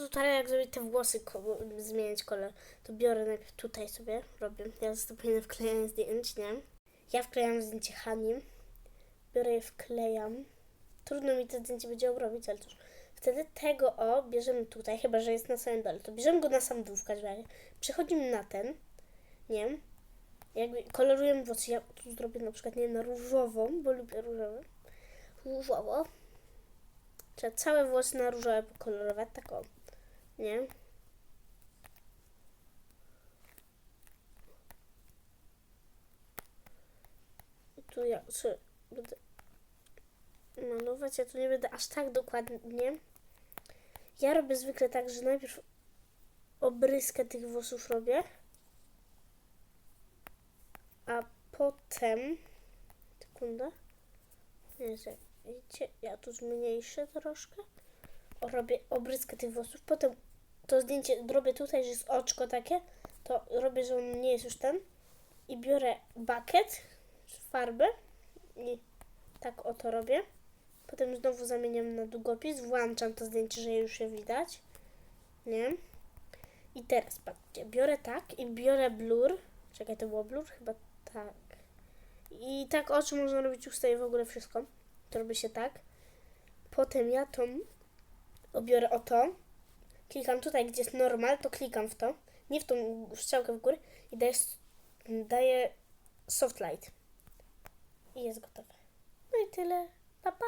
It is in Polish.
tutaj jak zrobić te włosy, zmieniać kolor, to biorę najpierw tutaj sobie, robię. Ja zastępuję wklejanie zdjęć, nie? Ja wklejam zdjęcie Hani, biorę je, wklejam. Trudno mi to zdjęcie będzie obrobić, ale cóż. Wtedy tego o bierzemy tutaj, chyba że jest na samym dole, to bierzemy go na sam dół w każdym razie. Przechodzimy na ten, nie jakby kolorujemy włosy. Ja tu zrobię na przykład, nie na różową, bo lubię różowy. Różowo. Trzeba całe włosy na różowe pokolorować, tak o. Nie? Tu ja sobie będę malować, ja tu nie będę aż tak dokładnie. Ja robię zwykle tak, że najpierw obryskę tych włosów robię, a potem sekunda. Nie wiem, widzicie, ja tu zmniejszę troszkę. Robię obryskę tych włosów, potem to zdjęcie robię tutaj, że jest oczko takie, to robię, że on nie jest już ten i biorę bucket, farbę i tak oto robię. Potem znowu zamieniam na długopis, włączam to zdjęcie, że już je widać. Nie? I teraz patrzcie, biorę tak i biorę blur. Czekaj, to było blur? Chyba tak. I tak oczy można robić, ustaje w ogóle wszystko. To robi się tak. Potem ja tą obiorę o to. Klikam tutaj, gdzie jest normal, to klikam w to. Nie w tą strzałkę w górę. I daję, daję soft light. I jest gotowe. No i tyle. Pa, pa!